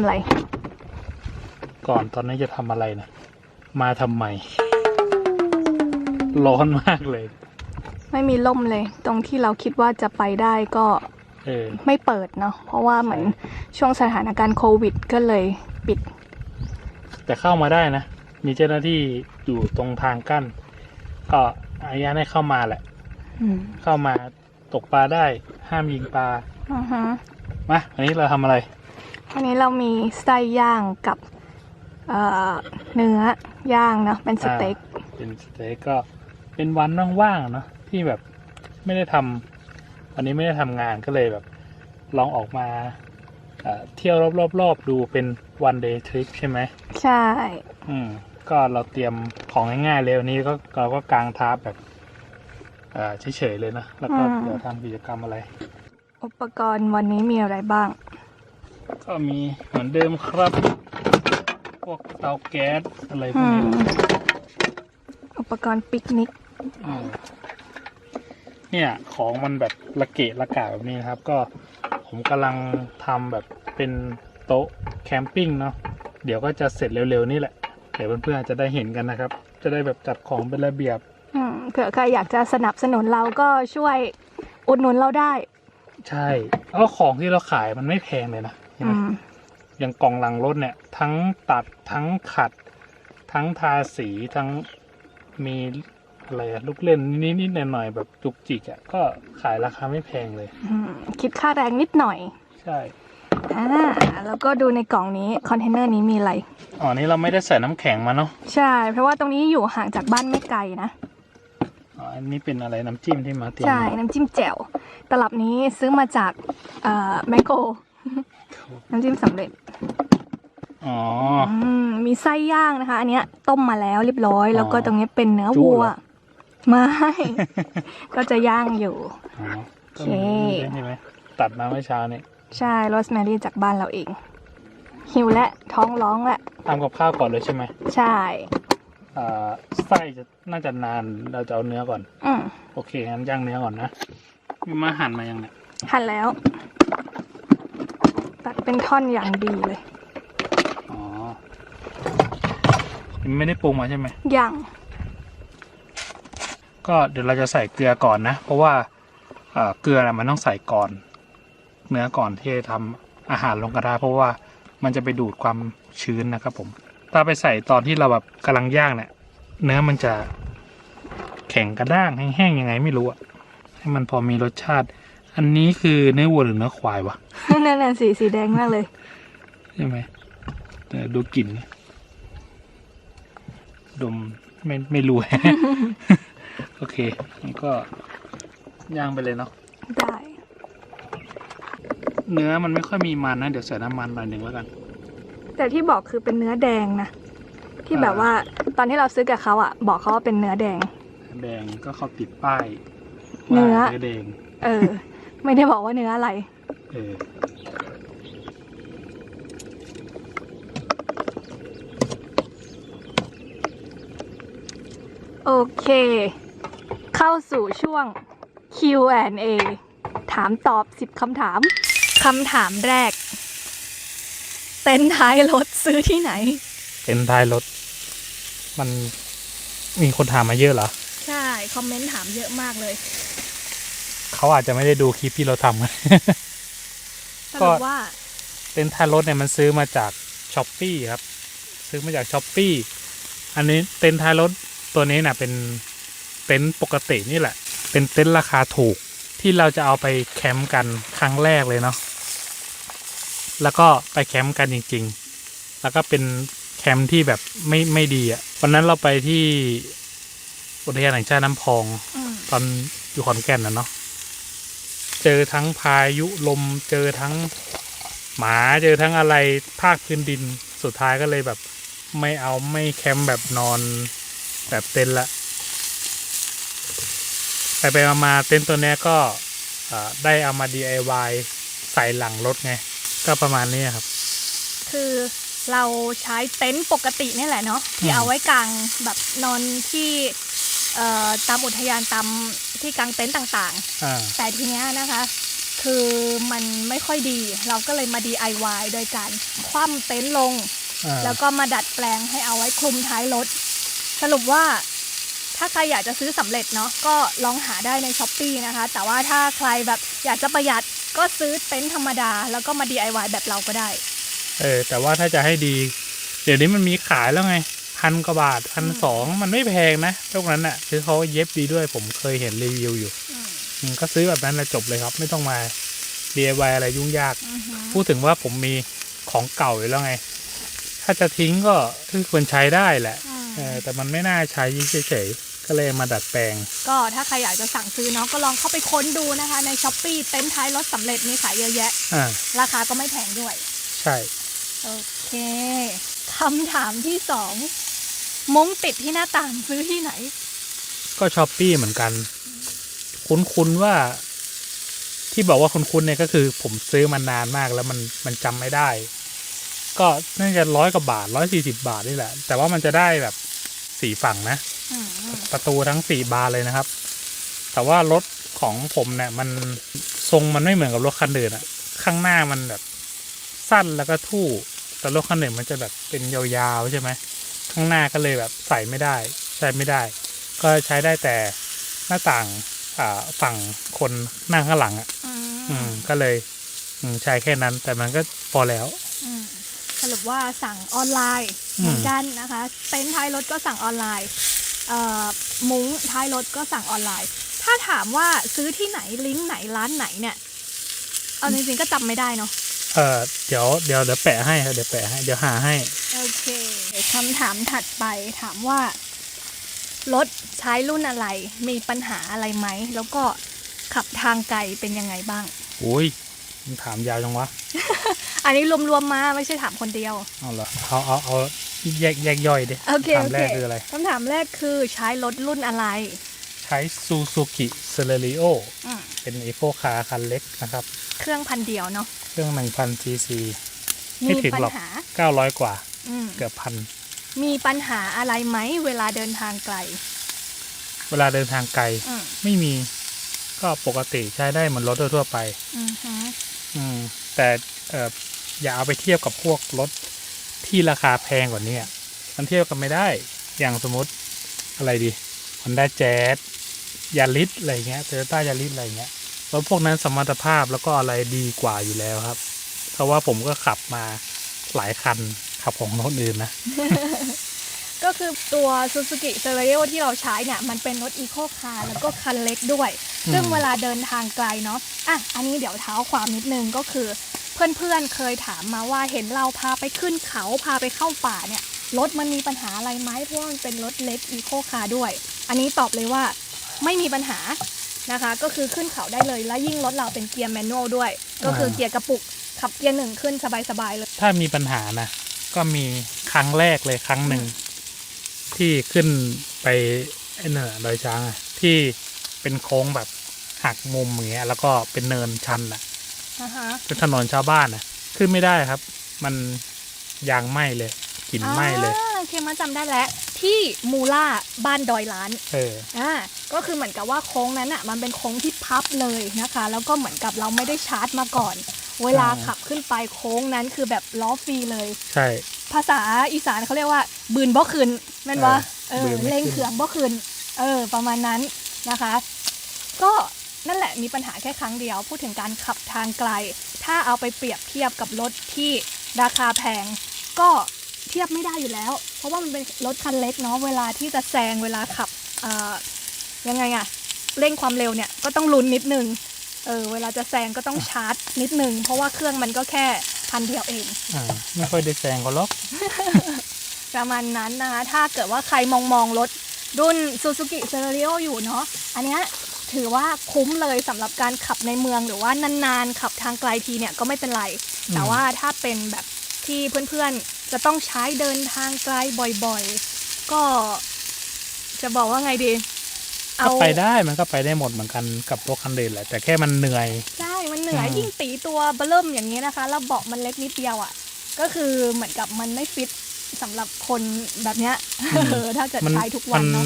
ทำอะไร ก่อนตอนนี้จะทำอะไรนะ มาทำไม ร้อนมากเลย ไม่มีล่มเลย ตรงที่เราคิดว่าจะไปได้ก็เออไม่เปิดเนาะ เพราะว่าเหมือนช่วงสถานการณ์โควิดก็เลยปิด แต่เข้ามาได้นะ มีเจ้าหน้าที่อยู่ตรงทางกั้น ก็อนุญาตให้เข้ามาแหละ อืมเข้ามาตกปลาได้ ห้ามยิงปลา อือฮะ มาวันนี้เราทำอะไร วันนี้เรามีไส้ย่างกับเอ่อเนื้อย่างเนาะเป็นสเต็ก เป็นสเต็กก็เป็นวันว่างๆเนาะที่แบบไม่ได้ทำวันนี้ไม่ได้ทำงานก็เลยแบบ ลองออกมาเอ่อเที่ยวรอบๆๆดูเป็น one day trip ใช่ไหมใช่ อืมก็เราเตรียมของง่ายๆเลยวันนี้ก็เราก็กางทาร์ปแบบเอ่อเฉยๆเลยนะ แล้วก็เดี๋ยวทำกิจกรรมอะไร อุปกรณ์วันนี้มีอะไรบ้าง ก็มีเหมือนเดิมครับ พวกเตาแก๊สอะไรพวอืกนี้มแหละอุปกรณ์ปิกนิกอืมเนี่ย ของมันแบบละเกะละกะแบบนี้นะครับ ก็ผมกำลังทำแบบเป็นโต๊ะแคมปิ้งเนาะเดี๋ยวก็จะเสร็จเร็วๆนี่แหละเดี๋ยวเพื่อนๆจะได้เห็นกันนะครับ จะได้แบบจัดของเป็นระเบียบอืมเผื่อใครอยากจะสนับสนุนเราก็ช่วยอุดหนุนเราได้ ใช่แล้วของที่เราขายมันไม่แพงเลยนะ เห็นอืไหมมอย่างกล่องหลังรถเนี่ย ทั้งตัดทั้งขัด ทั้งทาสีทั้งมีอะไรอะลูกเล่นนิดๆหน่อยๆแบบจุกจิกอะก็ขายราคาไม่แพงเลยอืมคิดค่าแรงนิดหน่อย ใช่อ่าแล้วก็ดูในกล่องนี้คอนเทนเนอร์นี้มีอะไรอ๋อนี่เราไม่ได้ใส่น้ำแข็งมาเนาะใช่ เพราะว่าตรงนี้อยู่ห่างจากบ้านไม่ไกลนะอ๋ออันนี้เป็นอะไรน้ำจิ้มที่มาเตรียมใช่มาน้ำจิ้มแจ่วตลับนี้ซื้อมาจากเอ่อแมคโคร น้ำจิ้มสำเร็จ อ๋ออืมมีไส้ย่างนะคะ อันเนี้ยต้มมาแล้วเรียบร้อย แล้วก็อ๋อตรงนี้เป็นเนื้อจุ๊วัวเหรอไม่ ก็จะย่างอยู่ อ๋อก็โอเคมีด้วยใช่ไหมตัดมาเมื่อเช้านี่ใช่โรสแมรี่จากบ้านเราเอง หิวและท้องร้องและทำกับข้าวก่อนเลยใช่ไหมใช่อ่าไส้จะน่าจะนานเราจะเอาเนื้อก่อน อืมโอเคงั้นย่างเนื้อก่อนนะมีมาหั่นมายังเนี่ยหั่นแล้ว ตัดเป็นท่อนอย่างดีเลย อ๋อยังไม่ได้ปรุงมาใช่ไหม อย่าง ก็เดี๋ยวเราจะใส่เกลือก่อนนะ เพราะว่าเอ่อเกลือน่ะมันต้องใส่ก่อน เนื้อก่อนที่จะทำอาหารลงกระทะเพราะว่ามันจะไปดูดความชื้นนะครับผม ถ้าไปใส่ตอนที่เราแบบกำลังย่างเนี่ยเนื้อมันจะแข็งกระด้างแห้งๆยังไงไม่รู้อะให้มันพอมีรสชาติ อันนี้คือเนื้อวัวหรือเนื้อควายวะนั่นน่ะสีสีแดงมากเลย ใช่ไหมแต่ดูกลิ่นนี่ดมไม่ไม่รู้ โอเคมันก็ย่างไปเลยเนาะได้ เนื้อมันไม่ค่อยมีมันนะ เดี๋ยวใส่น้ำมันหน่อยหนึ่งแล้วกัน แต่ที่บอกคือเป็นเนื้อแดงนะ ที่อ่าแบบว่าตอนที่เราซื้อกับเขาอะบอกเขาว่าเป็นเนื้อแดง แดงก็เขาติดป้ายเนื้อว่าเนื้อแดง เออ ไม่ได้บอกว่าเนื้ออะไรเออโอเค เข้าสู่ช่วง Q&A ถามตอบ10คำถาม คำถามแรก เต็นท์ท้ายรถซื้อที่ไหนเป็นท้ายรถ มันมีคนถามมาเยอะเหรอ ใช่ คอมเมนต์ถามเยอะมากเลย เขาอาจจะไม่ได้ดูคลิปที่เราทำกันสรุปว่าเต็นท์ท้ายรถเนี่ยมันซื้อมาจากช้อปปี้ครับ ซื้อมาจากช้อปปี้อันนี้เต็นท์ท้ายรถตัวนี้น่ะเป็นเต็นท์ปกตินี่แหละ เป็นเต็นท์ราคาถูกที่เราจะเอาไปแคมป์กันครั้งแรกเลยเนาะแล้วก็ไปแคมป์กันจริง ๆ แล้วก็เป็นแคมป์ที่แบบไม่ไม่ดีอะ่ะวันนั้นเราไปที่อุทยานแห่งชาติน้ำพองอืมตอนอยู่ขอนแก่นนะเนาะ เจอทั้งพายุลม เจอทั้งหมาเจอทั้งอะไรภาคพื้นดินสุดท้ายก็เลยแบบ ไม่เอาไม่แคมป์แบบนอนแบบเต็นท์ละไปไปมามาเต็นท์ตัวนี้ก็ได้เอามา DIY ใส่หลังรถไง ก็ประมาณนี้ครับ คือเราใช้เต็นท์ปกตินี่แหละเนาะที่เอาไว้กางแบบนอนที่ตามอุทยานตาม ที่กางเต็นท์ต่างอ่าๆ แต่ทีเนี้ยนะคะ คือมันไม่ค่อยดี เราก็เลยมา DIY โดยการคว่ำเต็นท์ลง อ่าแล้วก็มาดัดแปลงให้เอาไว้คลุมท้ายรถ สรุปว่าถ้าใครอยากจะซื้อสำเร็จเนาะก็ลองหาได้ในช้อปปีนะคะ แต่ว่าถ้าใครแบบอยากจะประหยัดก็ซื้อเต็นท์ธรรมดา แล้วก็มา DIY แบบเราก็ได้ เออแต่ว่าถ้าจะให้ดี เดี๋ยวนี้มันมีขายแล้วไง พันกว่าบาทพันสองมันไม่แพงนะพวกนั้นอะ คือเขาเย็บดีด้วยผมเคยเห็นรีวิวอยู่อืมอืมก็ซื้อแบบนั้นแล้วจบเลยครับ ไม่ต้องมา DIY อะไรยุ่งยากอือหือพูดถึงว่าผมมีของเก่าอยู่แล้วไง ถ้าจะทิ้งก็คือควรใช้ได้แหละอืมเออแต่มันไม่น่าใช้เฉยๆก็เลยมาดัดแปลง ก็ถ้าใครอยากจะสั่งซื้อเนาะก็ลองเข้าไปค้นดูนะคะ ในช้อปปีเต็นท์ท้ายรถสำเร็จมีขายเยอะแยะอ่าราคาก็ไม่แพงด้วย ใช่ โอเคคำถามที่สอง มุ้งติดที่หน้าต่างซื้อที่ไหน ก็ช้อปปี้เหมือนกัน คุ้นๆว่า ที่บอกว่าคุ้นๆเนี่ยก็คือ ผมซื้อมานานมากแล้วมันมันจำไม่ได้ ก็น่าจะร้อยกว่าบาทร้อยสี่สิบาทนี่แหละ แต่ว่ามันจะได้แบบสี่ฝั่งนะประตูทั้งสี่บานเลยนะครับ แต่ว่ารถของผมเนี่ยมันทรงมันไม่เหมือนกับรถคันอื่นอะข้างหน้ามันแบบสั้นแล้วก็ทู่ แต่รถคันอื่นมันจะแบบเป็นยาวๆใช่ไหม ข้างหน้าก็เลยแบบใส่ไม่ได้ใช้ไม่ได้ ก็ใช้ได้แต่หน้าต่างอ่าฝั่งคนนั่งข้างหลังอะอืมอืมก็เลยอืมใช้แค่นั้น แต่มันก็พอแล้วอืมสรุปว่าสั่งออนไลน์อืมเหมือนกันนะคะเต็นท์ท้ายรถก็สั่งออนไลน์เอ่อมุ้งท้ายรถก็สั่งออนไลน์ ถ้าถามว่าซื้อที่ไหนลิงก์ไหนร้านไหนเนี่ยเอาจริงๆก็จำไม่ได้เนาะ เออเดี๋ยวเดี๋ยวเดี๋ยวแปะให้ครับเดี๋ยวแปะให้เดี๋ยวหาให้ โอเคคำถามถัดไปถามว่า รถใช้รุ่นอะไร มีปัญหาอะไรไหม แล้วก็ขับทางไกลเป็นยังไงบ้าง โอ้ยมันถามยาวจังวะ อันนี้รวมๆมาไม่ใช่ถามคนเดียว เอาเหรอเอาเอาเอาแยกแยกย่อยดิโอเคถามโอแรเคกคืออะไร คำถามแรกคือใช้รถรุ่นอะไรใช้ซูซูกิเซเลริโออืมเป็นอีโคคาร์คันเล็กนะครับ เครื่องพันเดียวเนาะเครื่อง 1,000 cc ไม่มีถึงปัญหรอก หา900 กว่า อืมเกือบพัน มีปัญหาอะไรไหมเวลาเดินทางไกลเวลาเดินทางไกล อืมไม่มีก็ปกติใช้ได้เหมือนรถทั่วๆไป อืมฮึอืม แต่เอออย่าเอาไปเทียบกับพวกรถที่ราคาแพงกว่านี้อะมันเทียบกันไม่ได้ อย่างสมมติอะไรดี Honda Jazz ยาริสอะไรเงี้ย Toyota ยาริสอะไรเงี้ยรถพวกนั้นสมรรถภาพแล้วก็อะไรดีกว่าอยู่แล้วครับ เพราะว่าผมก็ขับมาหลายคันขับของรถอื่นนะ ก็คือตัว Suzuki c e l e r i o ที่เราใช้เนี่ย มันเป็นรถ Eco Car แล้วก็คันเล็กด้วยอืมซึ่งเวลาเดินทางไกลเนาะอะอันนี้เดี๋ยวเท้าความนิดนึงก็คือ เพื่อนๆเคยถามมาว่าเห็นเราพาไปขึ้นเขาพาไปเข้าป่าเนี่ยรถมันมีปัญหาอะไรไหมเพราะว่ามันเป็นรถเล็ก Eco Car ด้วย อันนี้ตอบเลยว่า ไม่มีปัญหานะคะ ก็คือขึ้นเขาได้เลย และยิ่งรถเราเป็นเกียร์แมนนวลด้วย ก็คือเกียร์กระปุกขับเกียร์หนึ่งขึ้นสบายๆเลย ถ้ามีปัญหานะ ก็มีครั้งแรกเลยครั้งหนึ่ง ที่ขึ้นไปไอ้เนินดอยช้างอะที่เป็นโค้งแบบหักมุมอย่างเงี้ยแล้วก็เป็นเนินชันอะอ่าฮะเป็นถนนชาวบ้านอะขึ้นไม่ได้ครับ มันยางไหม้เลยกลิ่นไหม้เลยอ่าโอเคมาจำได้แล้ว ที่มูล่าบ้านดอยล้านเอออ่าก็คือเหมือนกับว่าโค้งนั้นอะมันเป็นโค้งที่พับเลยนะคะ แล้วก็เหมือนกับเราไม่ได้ชาร์จมาก่อน เวลาอ่าขับขึ้นไปโค้งนั้นคือแบบล้อฟรีเลย ใช่ ภาษาอีสานเขาเรียกว่าบืนบ่คืนแม่นวะเอบือนไม่ขึ้นเร่งเขืองบ่คืนเออประมาณนั้นนะคะ ก็นั่นแหละมีปัญหาแค่ครั้งเดียว พูดถึงการขับทางไกล ถ้าเอาไปเปรียบเทียบกับรถที่ราคาแพงก็ เทียบไม่ได้อยู่แล้ว เพราะว่ามันเป็นรถคันเล็กเนาะเวลาที่จะแซงเวลาขับเอ่อยังไงอะเร่งความเร็วเนี่ยก็ต้องลุ้นนิดนึงเออเวลาจะแซงก็ต้องชาร์จนิดนึงเพราะว่าเครื่องมันก็แค่พันเดียวเองอ่าไม่ค่อยได้แซงเขาหรอกประมาณนั้นนะคะถ้าเกิดว่าใครมองมองรถรุ่น Suzuki c e l e r i o อยู่เนาะอันเนี้ยถือว่าคุ้มเลยสำหรับการขับในเมืองหรือว่านานๆ ขับทางไกลทีเนี่ยก็ไม่เป็นไรอืมแต่ว่าถ้าเป็นแบบ ที่เพื่อนๆจะต้องใช้เดินทางไกลบ่อยๆ ก็จะบอกว่าไงดีก็ไปได้มันก็ไปได้หมดเหมือนกันกับรถคันอื่นแหละแต่แค่มันเหนื่อย ใช่ มันเหนื่อยอืมยิ่งตีตัวเบลเริ่มอย่างนี้นะคะ แล้วเบาะมันเล็กนิดเดียวอะ่ะ ก็คือเหมือนกับมันไม่ฟิตสำหรับคนแบบเนี้ยเออถ้าเกิดใช้ทุกวันเนาะ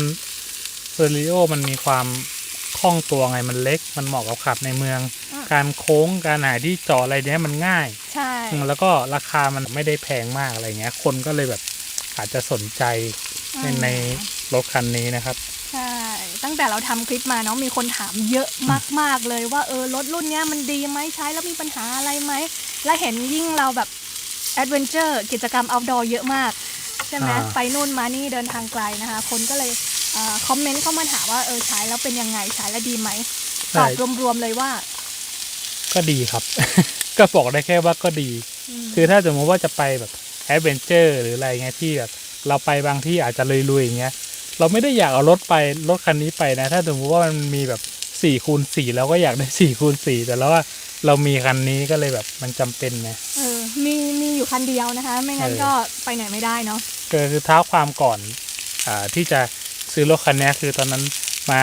เซอริโอมันมีความ คล่องตัวไงมันเล็ก มันเหมาะกับขับในเมือง อืม การโค้งการหาที่จอดอะไรเนี้ยมันง่ายใช่ อืมแล้วก็ราคามันไม่ได้แพงมากอะไรเงี้ย คนก็เลยแบบอาจจะสนใจในในรถคันนี้นะครับ ใช่ ตั้งแต่เราทำคลิปมาเนาะมีคนถามเยอะมาก ๆ เลยว่าเออรถรุ่นเนี้ยมันดีไหมใช้แล้วมีปัญหาอะไรไหม และเห็นยิ่งเราแบบแอดเวนเจอร์กิจกรรม outdoor เยอะมาก ใช่ไหมอ่า ไปนู่นมานี่เดินทางไกลนะคะ คนก็เลยเออ คอมเมนต์เข้ามาถามว่าเออใช้แล้วเป็นยังไงใช้แล้วดีไหมตอบรวมๆเลยว่า ก็ดีครับ ก็บอกได้แค่ว่าก็ดีมคือถ้าสมมติว่าจะไปแบบแอดเวนเจอร์หรืออะไรเงี้ยที่แบบเราไปบางที่อาจจะลุยๆอย่างเงี้ย เราไม่ได้อยากเอารถไปรถคันนี้ไปนะ ถ้าสมมติว่ามันมีแบบสี่คูณสี่เราก็อยากได้สี่คูณสี่แต่แล้วว่าเรามีคันนี้ก็เลยแบบมันจำเป็นไงเออมีมีอยู่คันเดียวนะคะ ไม่งั้นเออก็ไปไหนไม่ได้เนาะก็คือเท้าความก่อนอ่าที่จะ ซื้อรถคันนี้คือตอนนั้นมา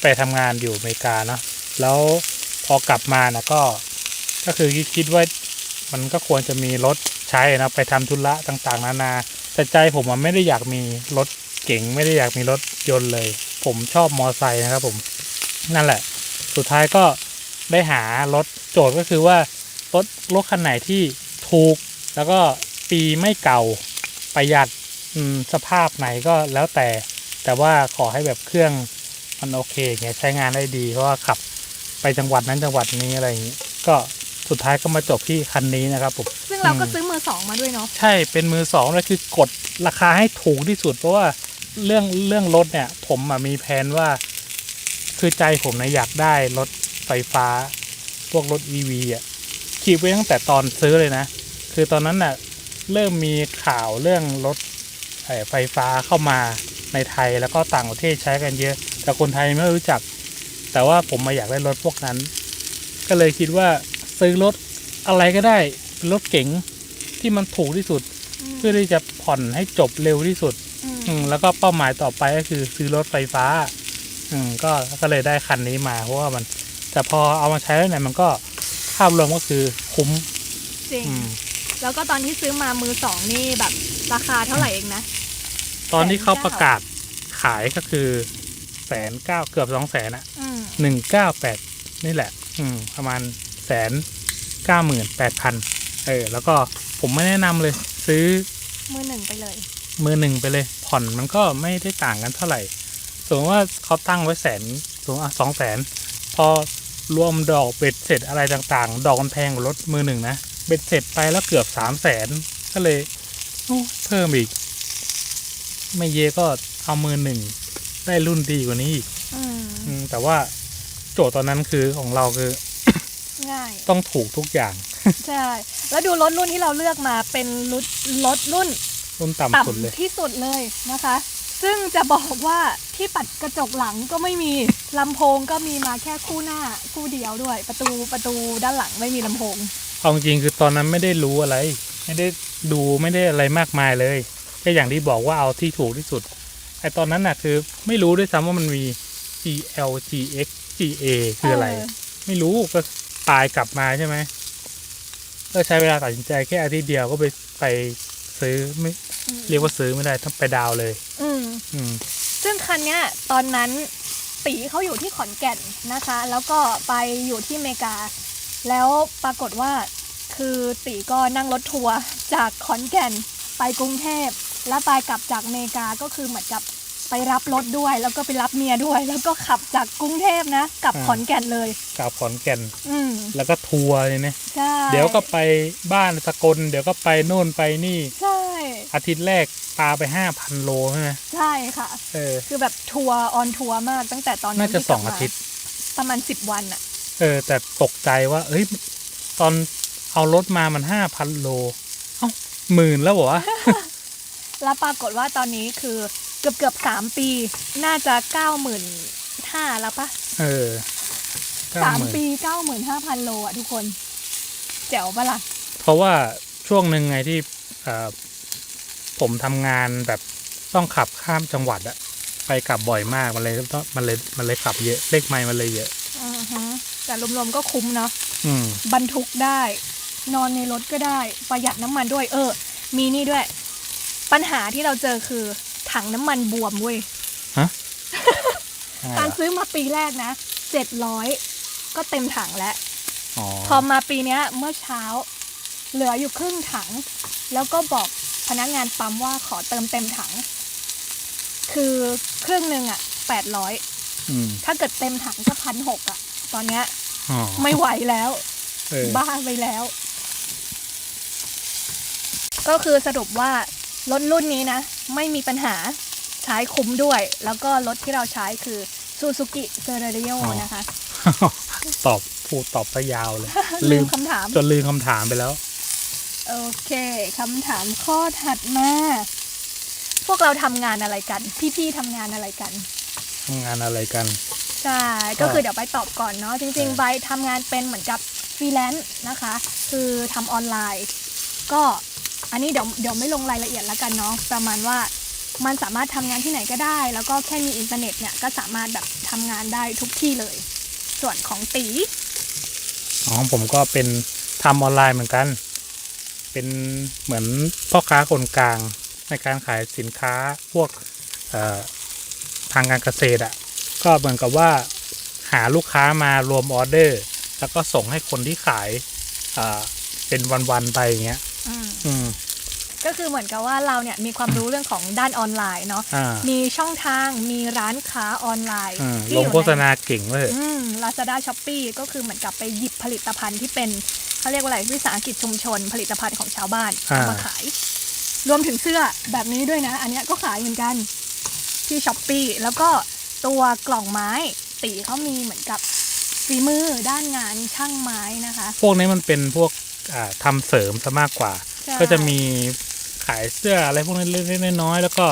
ไปทำงานอยู่อเมริกาเนาะแล้วพอกลับมานะก็ ก็คือคิดว่ามันก็ควรจะมีรถใช้นะไปทำธุระต่างๆ นานาแต่ใจผมมันไม่ได้อยากมีรถเก๋งไม่ได้อยากมีรถยนต์เลย ผมชอบมอไซค์นะครับผมนั่นแหละ สุดท้ายก็ได้หารถโจทย์ก็คือว่ารถรถคันไหนที่ถูก แล้วก็ปีไม่เก่าประหยัดสภาพไหนก็แล้วแต่ แต่ว่าขอให้แบบเครื่องมันโอเคอย่างเงี้ยใช้งานได้ดี เพราะว่าขับไปจังหวัดนั้นจังหวัดนี้อะไรอย่างงี้ก็สุดท้ายก็มาจบที่คันนี้นะครับผมซึ่งเราก็อืมซื้อมือสองมาด้วยเนาะใช่เป็นมือสองเลยคือกดราคาให้ถูกที่สุด เพราะว่าเรื่องเรื่องรถเนี่ย ผมอะมีแผนว่า คือใจผมนะอยากได้รถไฟฟ้า พวกรถ EV อะคิดไว้ตั้งแต่ตอนซื้อเลยนะ คือตอนนั้นน่ะ เริ่มมีข่าวเรื่องรถเอ่อ ไฟฟ้าเข้ามาในไทยแล้วก็ต่างประเทศใช้กันเยอะ แต่คนไทยไม่รู้จัก แต่ว่าผมมาอยากได้รถพวกนั้น ก็เลยคิดว่าซื้อรถอะไรก็ได้เป็นรถเก๋งที่มันถูกที่สุด เพื่อที่จะผ่อนให้จบเร็วที่สุดมอืมแล้วก็เป้าหมายต่อไปก็คือซื้อรถไฟฟ้า อืมก็ก็เลยได้คันนี้มาเพราะว่ามัน แต่พอเอามาใช้แล้วเนี่ยมันก็ภาพรวมก็คือคุ้มจริงอืม แล้วก็ตอนที่ซื้อมามือสองนี่แบบราคาเท่าไหร่เองนะ ตอนที่เขา190,000ประกาศขายก็คือแสนเก้าเกือบสองแสนอะอืมหนึ่งเก้าแปดนี่แหละ อืม ประมาณแสนเก้าหมื่นแปดพันเออ แล้วก็ผมไม่แนะนำเลย ซื้อ มือหนึ่งไปเลย มือหนึ่งไปเลยผ่อนมันก็ไม่ได้ต่างกันเท่าไหร่ สมมติว่าเขาตั้งไว้แสนสมมติสองแสนพอรวมดอกเบ็ดเสร็จอะไรต่างๆ ดอกมันแพงกว่ารถมือหนึ่งนะ เบ็ดเสร็จไปแล้วเกือบสามแสนก็เลยโอ้เพิ่มอีก ไม่เยก็เอามือหนึ่งได้รุ่นดีกว่านี้อีกอืมอืมแต่ว่าโจทย์ตอนนั้นคือของเราคือ ง่าย ต้องถูกทุกอย่าง ใช่ แล้วดูรถรุ่นที่เราเลือกมาเป็นรถรถรุ่นรุ่นต่ำสุดเลยต่ำที่สุดเลยนะคะ ซึ่งจะบอกว่าที่ปัดกระจกหลังก็ไม่มีลำโพงก็มีมาแค่คู่หน้าคู่เดียวด้วย ประตูประตูด้านหลังไม่มีลำโพง เอาจริงๆคือตอนนั้นไม่ได้รู้อะไร ไม่ได้ดูไม่ได้อะไรมากมายเลยก็อย่างที่บอกว่าเอาที่ถูกที่สุดไอตอนนั้นน่ะคือ ไม่รู้ด้วยซ้ำว่ามันมี GL GX GA คืออะไรเออไม่รู้ก็ตายกลับมาใช่ไหมก็ใช้เวลาตัดสินใจแค่อาทิตย์เดียวก็ไปไปซื้อไม่อืมเรียกว่าซื้อไม่ได้ต้องไปดาวน์เลย อืมอืมซึ่งคันเนี้ยตอนนั้นตีเขาอยู่ที่ขอนแก่นนะคะ แล้วก็ไปอยู่ที่อเมริกา แล้วปรากฏว่าคือตีก็นั่งรถทัวร์จากขอนแก่นไปกรุงเทพ แล้วไปกลับจากอเมริกาก็คือเหมือนกับไปรับรถด้วย แล้วก็ไปรับเมียด้วย แล้วก็ขับจากกรุงเทพนะกลับอ่าขอนแก่นเลย กลับขอนแก่น อืมแล้วก็ทัวร์เลยเนี่ยใช่เดี๋ยวก็ไปบ้านสกลเดี๋ยวก็ไปโน่นไปนี่ ใช่ อาทิตย์แรกปาไปห้าพันโลใช่ไหมใช่ค่ะ เออ คือแบบทัวร์ออนทัวร์มากตั้งแต่ตอนนั้น่านจะที่สกลัอบงมอาทิตย์ ประมาณสิบวันอะ เออ แต่ตกใจว่า เอ้ย ตอนเอารถมามันห้าพันโล เอ้าหมื่นแล้วเหรอวะแล้วปรากฏว่าตอนนี้คือเกือบเกือบสามปี น่าจะเก้าหมื่นห้าแล้วปะเออสาม90,000ปีเก้าหมื่นห้าพันโลอะทุกคน แจ๋วปะล่ะ เพราะว่าช่วงหนึ่งไงที่เอ่อผมทำงานแบบต้องขับข้ามจังหวัดอะไปกลับบ่อยมาก มันเลยต้องมันเลยมันเลยขับเยอะเลขไมล์มันเลยเยอะอือฮะ แต่รวมๆก็คุ้มเนาะอืมบรรทุกได้ นอนในรถก็ได้ ประหยัดน้ำมันด้วย เออ มีนี่ด้วย ปัญหาที่เราเจอคือ ถังน้ำมันบวมเว้ยฮะยังไงตอนล่ะซื้อมาปีแรกนะเจ็ดร้อยก็เต็มถังแล้วอ๋อพอมาปีเนี้ยเมื่อเช้า เหลืออยู่ครึ่งถัง แล้วก็บอกพนักงานปั๊มว่าขอเติมเต็มถัง คือครึ่งหนึ่งอะแปดร้อยอืมถ้าเกิดเต็มถังก็พันหกอะ ตอนเนี้ยอ๋อไม่ไหวแล้ว เออบ้าไปแล้ว ก็คือสรุปว่ารถรุ่นนี้นะ ไม่มีปัญหาใช้คุ้มด้วย แล้วก็รถที่เราใช้คือ Suzuki c e r r i o นะคะ ตอบพูดตอบซะยาวเลย ลืลืมมคำถาม จนลืมคำถามไปแล้ว โอเคคำถามข้อถัดมา พวกเราทำงานอะไรกัน พี่ๆทำงานอะไรกัน ทำงานอะไรกัน ใช่ ก็คือเดี๋ยวไปตอบก่อนเนาะจริงๆใบทำงานเป็นเหมือนกับฟรีแลนซ์นะคะ คือทำออนไลน์ ก็อันนี้เดี๋ยวเดี๋ยวไม่ลงรายละเอียดแล้วกันเนาะประมาณว่ามันสามารถทำงานที่ไหนก็ได้ แล้วก็แค่มีอินเทอร์เน็ตเนี่ยก็สามารถแบบทำงานได้ทุกที่เลย ส่วนของตีอ๋อผมก็เป็นทำออนไลน์เหมือนกัน เป็นเหมือนพ่อค้าคนกลางในการขายสินค้าพวกเอ่อทางการเกษตรอะ่ะ ก็เหมือนกับว่าหาลูกค้ามารวมออเดอร์ แล้วก็ส่งให้คนที่ขายอ่าเป็นวันๆไปอย่างเงี้ย อืม อืม ก็คือเหมือนกับว่าเราเนี่ยมีความรู้เรื่องของด้านออนไลน์เนาะ อ่ามีช่องทาง มีร้านค้าออนไลน์อืมที่ลองยู่โฆษในณาเก่งเลย อืม Lazada Shopee ก็คือเหมือนกับไปหยิบผลิตภัณฑ์ที่เป็นเขาเรียกว่าอะไรวิสาหกิจชุมชน ผลิตภัณฑ์ของชาวบ้านอ่า เอามาขาย รวมถึงเสื้อแบบนี้ด้วยนะ อันเนี้ยก็ขายเหมือนกันที่ Shopee แล้วก็ ตัวกล่องไม้ตีเขามีเหมือนกับฝีมือด้านงานช่างไม้นะคะ พวกนี้มันเป็นพวกอ่าทำเสริมซะมากกว่า ใช่ ก็จะมีขายเสื้ออะไรพวกนี้เล็กๆน้อยๆแล้วก็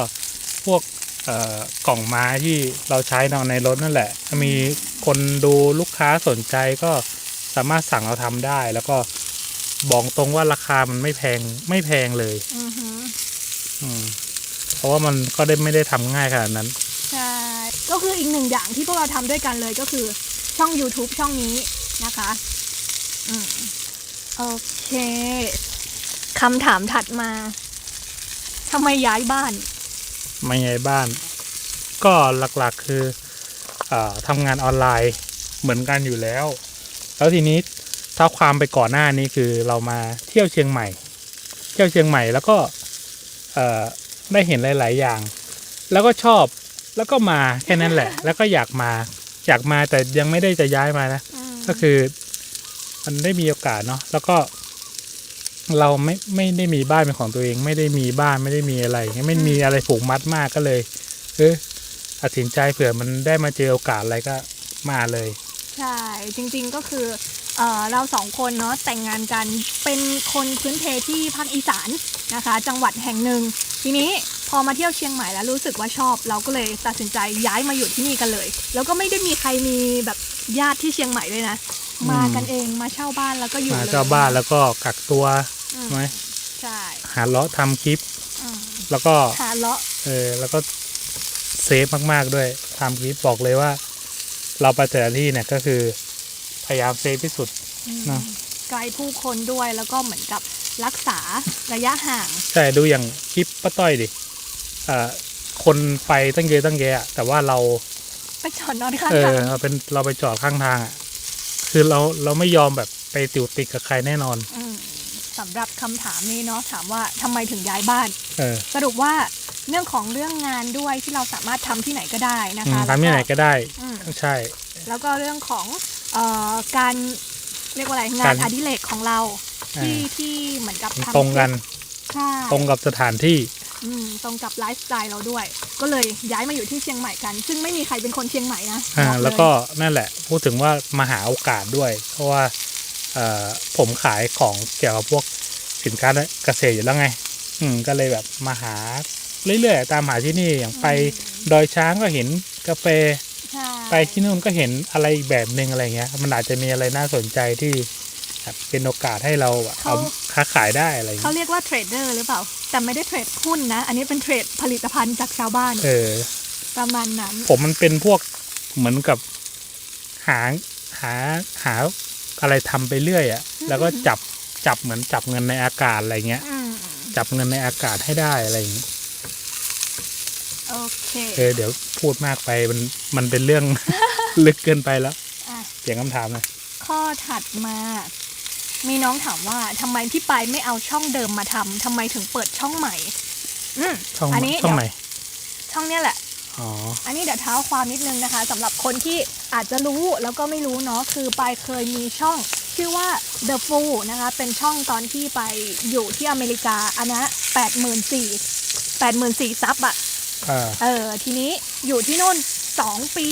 พวกเอ่อกล่องไม้ที่เราใช้นอนในรถนั่นแหละถ้ามีคนดูลูกค้าสนใจก็สามารถสั่งเราทำได้ แล้วก็บอกตรงว่าราคามันไม่แพงไม่แพงเลย อือหือ อืมเพราะว่ามันก็ได้ไม่ได้ทำง่ายขนาดนั้นใช่ ก็คืออีกหนึ่งอย่างที่พวกเราทำด้วยกันเลยก็คือช่อง YouTube ช่องนี้นะคะอืมโอเคคำถามถัดมาทำไมย้ายบ้าน ไม่ใหญ่บ้าน ก็หลักๆคืออาทำงานออนไลน์เหมือนกันอยู่แล้ว แล้วทีนี้เท้าความไปก่อนหน้านี้คือเรามาเที่ยวเชียงใหม่ เที่ยวเชียงใหม่แล้วก็เอ่อได้เห็นหลาย ๆ อย่าง แล้วก็ชอบ แล้วก็มาแค่นั้นแหละ แล้วก็อยากมา อยากมาแต่ยังไม่ได้จะย้ายมานะ ก็คือ มันได้มีโอกาสเนาะแล้วก็เราไม่ไม่ได้มีบ้านเป็นของตัวเอง ไม่ได้มีบ้านไม่ได้มีอะไรอย่างเงี้ยไม่มีอะไรผูกมัดมากก็เลยเออตัดสินใจเผื่อมันได้มาเจอโอกาสอะไรก็มาเลย ใช่จริง ๆก็คือเออเราสองคนเนาะแต่งงานกันเป็นคนพื้นเพที่ภาคอีสานนะคะ จังหวัดแห่งหนึ่งทีนี้พ อมาเที่ยวเชียงใหม่แล้วรู้สึกว่าชอบ เราก็เลยตัดสินใจย้ายมาอยู่ที่นี่กันเลย แล้วก็ไม่ได้มีใครมีแบบญาติที่เชียงใหม่ด้วยนะอืมมากันเองมาเช่าบ้านแล้วก็อยู่มาเลยเจ้าบ้านแล้วก็กักตัวอืมใช่ไหมใช่หาเลาะทำคลิป อืมแล้วก็หาเลาะเออแล้วก็เซฟมากๆด้วยทำคลิปบอกเลยว่า เราไปแต่ละที่เนี่ยก็คือพยายามเซฟที่สุด อืมเนอะ ไกลผู้คนด้วยแล้วก็เหมือนกับรักษาระยะห่าง ใช่ดูอย่างคลิปป้าต้อยดิ เอ่อคนไปตั้งเยอะตั้งแยะ แต่ว่าเรา ไปจอดนอนข้างเอทาองเราเป็นเราไปจอดข้างทางอะ คือเราเราไม่ยอมแบบไปติวติดกับใครแน่นอน มสำหรับคำถามนี้เนาะถามว่าทำไมถึงย้ายบ้าน เออสรุปว่าเรื่องของเรื่องงานด้วยที่เราสามารถทำที่ไหนก็ได้นะอืคะมทำที่ไหนก็ได้อืมใช่ แล้วก็เรื่องของเอ่อการเรียกว่าอะไรงานการอดิเรกของเรา ที่อ่า ที่เหมือนกับทำตรงกันใช่ตรงกับสถานที่ อืมตรงกับไลฟ์สไตล์เราด้วย ก็เลยย้ายมาอยู่ที่เชียงใหม่กัน ซึ่งไม่มีใครเป็นคนเชียงใหม่นะอ่าบอกเยแล้วก็นั่นแหละพูดถึงว่ามาหาโอกาสด้วย เพราะว่าเอ่อผมขายของเกี่ยวกับพวกสินค้าเกษตรอยู่แล้วไง อืมก็เลยแบบมาหาเรื่อยๆตามหาที่นี่อย่างไปดอยช้างก็เห็นกาแฟ ใช่ ไปที่นู่นก็เห็นอะไรอีกแบบหนึ่งอะไรเงี้ย มันอาจจะมีอะไรน่าสนใจที่ แบบเป็นโอกาสให้เราแบบเอาค้าขายได้อะไรเขาเงี้ยเรียกว่าเทรดเดอร์หรือเปล่า แต่ไม่ได้เทรดหุ้นนะ อันนี้เป็นเทรดผลิตภัณฑ์จากชาวบ้าน เออ ประมาณนั้น ผมมันเป็นพวกเหมือนกับหาหาหาอะไรทำไปเรื่อยอะ่ะ แล้วก็จับจับเหมือนจับเงินในอากาศอะไรเงี้ยอืมจับเงินในอากาศให้ได้อะไรอย่างเงี้ยโอเค เออเดี๋ยวพูดมากไปมันมันเป็นเรื่องลึกเกินไปแล้วอะเปลี่ยนคำถามหนะข้อถัดมา มีน้องถามว่าทำไมพี่ปายไม่เอาช่องเดิมมาทำทำไมถึงเปิดช่องใหม่ อืมช่องอันนี้ช่องเดี๋ยวไหนช่องเนี้ยแหละ อ๋อ อันนี้เดี๋ยวเท้าความนิดนึงนะคะสำหรับคนที่อาจจะรู้แล้วก็ไม่รู้เนาะคือปายเคยมีช่อง ชื่อว่า The Fool นะคะ เป็นช่องตอนที่ไปอยู่ที่อเมริกาอันนะแปดหมื่นสี่แปดหมื่นสี่ซับอะ อ่า เออทีนี้อยู่ที่นู่น 2 ปี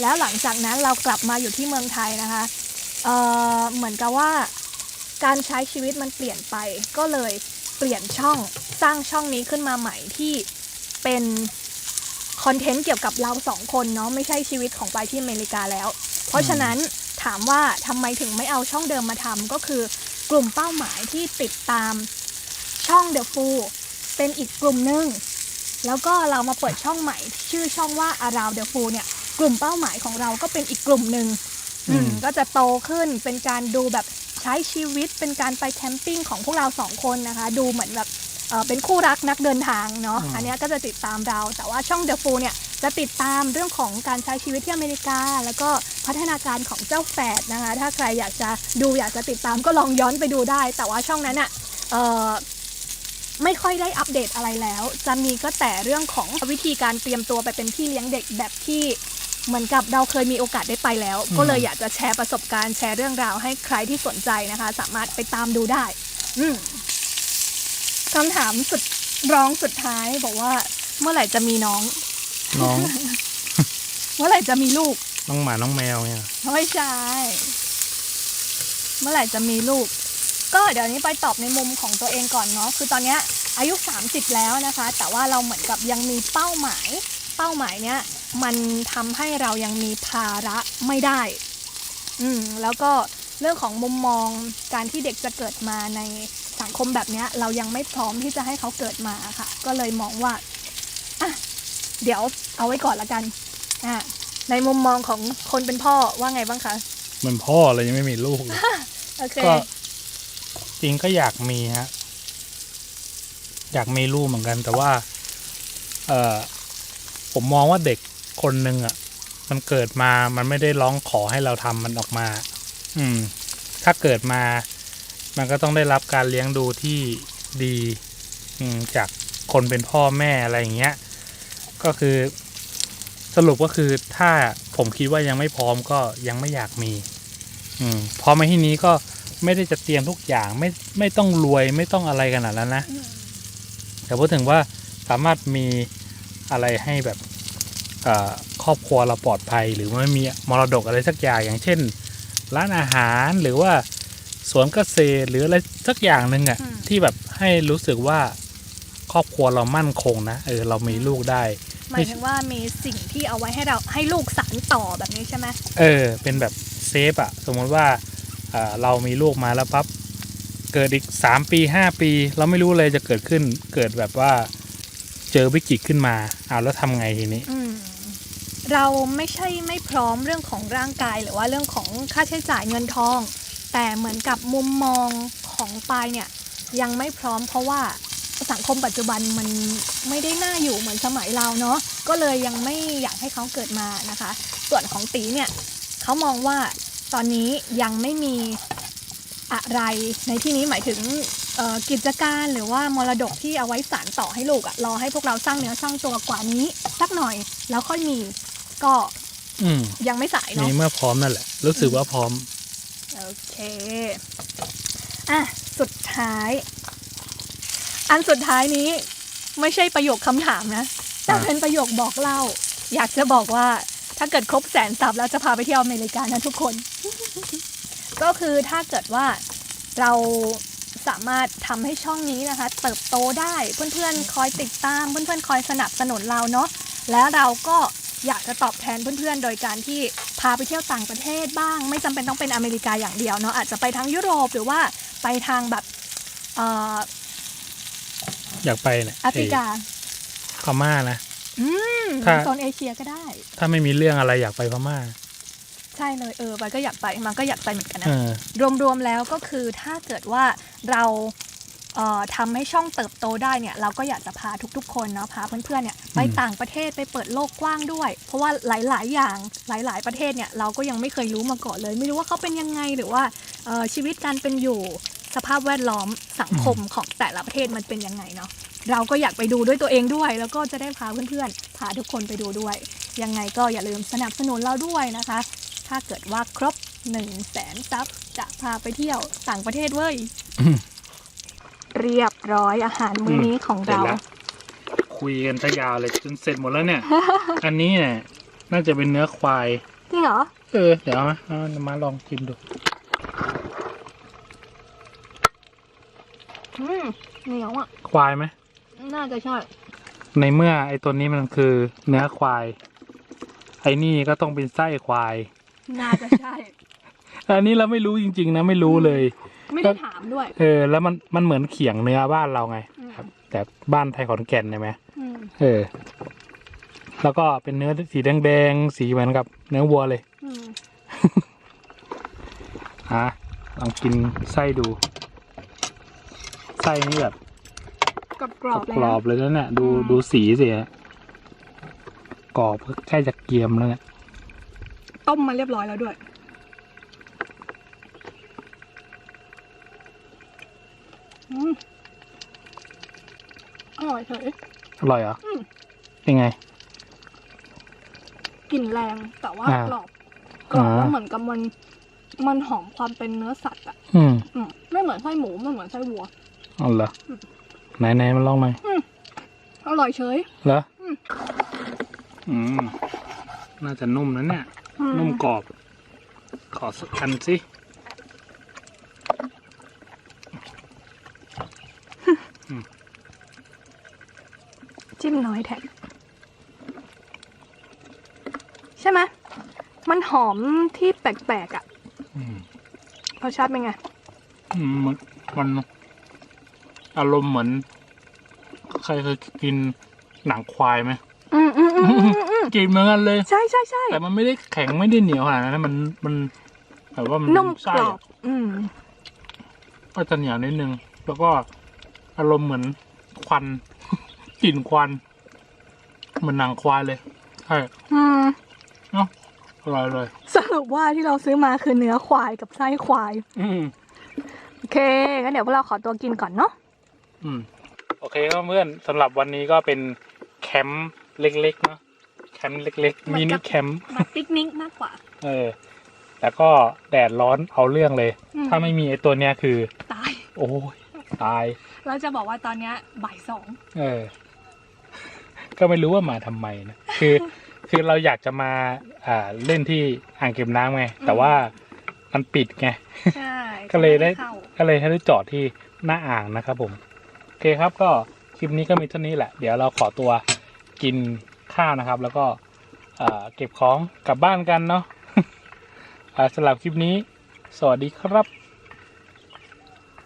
แล้วหลังจากนั้นเรากลับมาอยู่ที่เมืองไทยนะคะเออเหมือนกับว่า การใช้ชีวิตมันเปลี่ยนไป ก็เลยเปลี่ยนช่องสร้างช่องนี้ขึ้นมาใหม่ที่เป็นคอนเทนต์เกี่ยวกับเราสองคนเนาะไม่ใช่ชีวิตของไปายที่อเมริกาแล้ว เพราะฉะนั้นถามว่าทำไมถึงไม่เอาช่องเดิมมาทำก็คือกลุ่มเป้าหมายที่ติดตามช่อง The Fool เป็นอีกกลุ่มหนึ่งแล้วก็เรามาเปิดช่องใหม่ ชื่อช่องว่า Around the Fool เนี่ยกลุ่มเป้าหมายของเราก็เป็นอีกกลุ่มหนึ่งอืมก็จะโตขึ้นเป็นการดูแบบ ใช้ชีวิตเป็นการไปแคมปิ้งของพวกเราสองคนนะคะ ดูเหมือนแบบเอ่อเป็นคู่รักนักเดินทางเนาะอันเนี้ยก็จะติดตามเรา แต่ว่าช่อง The Fool เนี่ยจะติดตามเรื่องของการใช้ชีวิตที่อเมริกา แล้วก็พัฒนาการของเจ้าแฝดนะคะ ถ้าใครอยากจะดูอยากจะติดตามก็ลองย้อนไปดูได้ แต่ว่าช่องนั้นอะเอ่อ ไม่ค่อยได้อัปเดตอะไรแล้ว จะมีก็แต่เรื่องของวิธีการเตรียมตัวไปเป็นพี่เลี้ยงเด็กแบบที่ เหมือนกับเราเคยมีโอกาสได้ไปแล้ว ก็เลยอยากจะแชร์ประสบการณ์แชร์เรื่องราวให้ใครที่สนใจนะคะ สามารถไปตามดูได้อืมคำถามสุดร้องสุดท้ายบอกว่า เมื่อไหร่จะมีน้อง น้อง เมื่อไหร่จะมีลูก น้องหมาน้องแมวเนี่ยไม่ใช่เมื่อไหร่จะมีลูก ก็เดี๋ยวนี้ไปตอบในมุมของตัวเองก่อนเนาะคือตอนเนี้ยอายุ 30 แล้วนะคะ แต่ว่าเราเหมือนกับยังมีเป้าหมาย เป้าหมายเนี้ยมันทำให้เรายังมีภาระไม่ได้ อืมแล้วก็เรื่องของมุมมองการที่เด็กจะเกิดมาในสังคมแบบเนี้ยเรายังไม่พร้อมที่จะให้เขาเกิดมาค่ะ ก็เลยมองว่าอะเดี๋ยวเอาไว้ก่อนละกันอะในมุมมองของคนเป็นพ่อว่าไงบ้างคะเหมันพ่อเลยยังไม่มีลูกเลยโอเคก็จริงก็อยากมีฮะอยากมีลูกเหมือนกัน แต่ว่า เออ ผมมองว่าเด็กคนหนึ่งอะ มันเกิดมามันไม่ได้ร้องขอให้เราทำมันออกมา อืม ถ้าเกิดมา มันก็ต้องได้รับการเลี้ยงดูที่ดี อืม จากคนเป็นพ่อแม่อะไรอย่างเงี้ย ก็คือสรุปก็คือถ้าผมคิดว่ายังไม่พร้อมก็ยังไม่อยากมี อืมพอมาที่นี้ก็ไม่ได้จะเตรียมทุกอย่างไม่ไม่ต้องรวยไม่ต้องอะไรขนาดนั้นนะอืมแต่พูดถึงว่าสามารถมี อะไรให้แบบเอ่อครอบครัวเราปลอดภัย หรือว่ามีมรดกอะไรสักอย่างอย่างเช่น ร้านอาหารหรือว่าสวนเกษตรหรืออะไรสักอย่างหนึ่งอะอืมที่แบบให้รู้สึกว่าครอบครัวเรามั่นคงนะเออเรามีลูกได้หมายถึงว่ามีสิ่งที่เอาไว้ให้เราให้ลูกสานต่อแบบนี้ใช่ไหมเออ เป็นแบบเซฟอะสมมติว่าเอ่อเรามีลูกมาแล้วปั๊บเกิดอีกสามปีห้าปี เราไม่รู้เลยจะเกิดขึ้นเกิดแบบว่า เจอวิกฤตขึ้นมาเอาแล้วทำไงทีนี้เราไม่ใช่ไม่พร้อมเรื่องของร่างกายหรือว่าเรื่องของค่าใช้จ่ายเงินทอง แต่เหมือนกับมุมมองของปายเนี่ยยังไม่พร้อมเพราะว่าสังคมปัจจุบันมันไม่ได้น่าอยู่เหมือนสมัยเราเนาะก็เลยยังไม่อยากให้เขาเกิดมานะคะ ส่วนของตีเนี่ยเขามองว่าตอนนี้ยังไม่มีอะไรในที่นี้หมายถึง กิจการหรือว่ามรดกที่เอาไว้สานต่อให้ลูกอะรอให้พวกเราสร้างเนื้อสร้างตัวกว่านี้ สักหน่อยแล้วค่อยมีก็อืมยังไม่สายมีเนาะเมื่อพร้อมนั่นแหละ รู้สึกว่าพร้อม โอเคอะสุดท้าย อันสุดท้ายนี้ไม่ใช่ประโยคคำถามนะแต่อะ เป็นประโยคบอกเล่า อยากจะบอกว่าถ้าเกิดครบแสนซับแล้วจะพาไปเที่ยวอเมริกานะทุกคน ก็คือถ้าเกิดว่าเรา สามารถทำให้ช่องนี้นะคะ เติบโตได้เพื่อนๆ คอยติดตามเพื่อนๆ คอยสนับสนุนเราเนาะแล้วเราก็อยากจะตอบแทนเพื่อนๆ โดยการที่พาไปเที่ยวต่างประเทศบ้าง ไม่จำเป็นต้องเป็นอเมริกาอย่างเดียวเนาะอาจจะไปทางยุโรปหรือว่าไปทางแบบเอ่ออยากไปเนี่ยแอฟริกาพม่านะอืมถ้าโซนเอเชียก็ได้ ถ้าไม่มีเรื่องอะไรอยากไปพม่า ใช่เลยเออมันก็อยากไปมันก็อยากไปเหมือนกันนะ เออ รวมๆแล้วก็คือถ้าเกิดว่าเราเอ่อทำให้ช่องเติบโตได้เนี่ย เราก็อยากจะพาทุกๆ คนเนาะพาเพื่อนๆเนี่ยไปอืมต่างประเทศไปเปิดโลกกว้างด้วย เพราะว่าหลายๆ อย่างหลาย ๆประเทศเนี่ยเราก็ยังไม่เคยรู้มาก่อนเลย ไม่รู้ว่าเขาเป็นยังไงหรือว่าเอ่อชีวิตการเป็นอยู่สภาพแวดล้อมสังคมของแต่ละประเทศมันเป็นยังไงเนาะเราก็อยากไปดูด้วยตัวเองด้วย แล้วก็จะได้พาเพื่อนๆพาทุกคนไปดูด้วย ยังไงก็อย่าลืมสนับสนุนเราด้วยนะคะ ถ้าเกิดว่าครบ1นึ่งแสนซับจะพาไปเที่ยวต่างประเทศเว้ย เรียบร้อยอาหารมื้อนี้ของเสร็จเราแล้วคุยกันซะยาวเลยจนเสร็จหมดแล้วเนี่ย อันนี้เนี่ยน่าจะเป็นเนื้อควาย จริงเหรอ เออ เดี๋ยวมาเอามาลองชิมดู อืมเหนียวอะ ควายไหม น่าจะใช่ ในเมื่อไอ้ตัวนี้มันคือเนื้อควาย ไอ้นี่ก็ต้องเป็นไส้ควาย น่าจะใช่ อันนี้เราไม่รู้จริง ๆ นะไม่รู้เลย ไม่ได้ถามด้วย เออ แล้วมันมันเหมือนเขียงเนื้อบ้านเราไงอืมครับ แต่บ้านไทยขอนแก่นใช่ไหมอืมเออ แล้วก็เป็นเนื้อสีแดงๆสีเหมือนกับเนื้อวัวเลยอืมอะลองกินไส้ดู ไส้นี่แบบกรอบกรอบๆเลยกรนะ อบๆเลยนะเนี่ยดูอืม ดูสีสิฮะกรอบใกล้จะเกรียมแล้วเนี่ย ต้มมาเรียบร้อยแล้วด้วย อืมอร่อยเฉยอร่อยเหรออืมยังไง กลิ่นแรงแต่ว่าอ่ากรอบกรอบแล้วอ่าเหมือนกับมัน มันหอมความเป็นเนื้อสัตว์อะอืมอืมไม่เหมือนไส้หมูไม่เหมือนไส้วัวเอาเหรออืมไหนไหนๆมาลองหน่อยอร่อยเฉย เหรออืม อืม น่าจะนุ่มนะเนี่ยอื นุ่มกรอบ ขอสักอันสิจิ้มน้อยแทนใช่ไหมมันหอมที่แปลกๆอะอืมรสชาติเป็นไงอืมมันมันอารมณ์เหมือน ใครเคยกินหนังควายไหมอืมอืมอืม อืมอืมกินเหมือนกันเลย ใช่ใช่ใช่แต่มันไม่ได้แข็งไม่ได้เหนียวขนาดนั้นนะมันมันแบบว่ามันนุ่มกไส้รออะบอืมก็จะเหนียวนิดนึง แล้วก็อารมณ์เหมือนควัน กลิ่นควัน เหมือนหนังควายเลยใช่อืมเนาะอร่อยเลย สรุปว่าที่เราซื้อมาคือเนื้อควายกับไส้ควาย อืมโอเคงั้นเดี๋ยวพวกเราขอตัวกินก่อนเนาะอืม โอเคครับเพื่อนสำหรับวันนี้ก็เป็นแคมป์เล็กๆเนาะแค มป์เล็กๆเหมืมิอนกันิบแคมป์มาปิกนิกมากกว่า เออแต่ก็แดดร้อนเอาเรื่องเลย อืม ถ้าไม่มีไอ้ตัวเนี้ยคือ ตาย โอ้ยตาย เราจะบอกว่าตอนเนี้ยบ่ายสองเออ ก็ไม่รู้ว่ามาทำไมนะ คือ คือเราอยากจะมาอ่าเล่นที่อ่างเก็บน้ำไง แต่ว่ามันปิดไง ใช่ก็เลยได้ ข้าก็เลยให้ได้จอดที่หน้าอ่างนะครับผม โอเคครับก็คลิปนี้ก็มีเท่านี้แหละ เดี๋ยวเราขอตัวกิน ข้าวนะครับ แล้วก็เก็บของกลับบ้านกันเนาะสำหรับคลิปนี้ สวัสดีครับ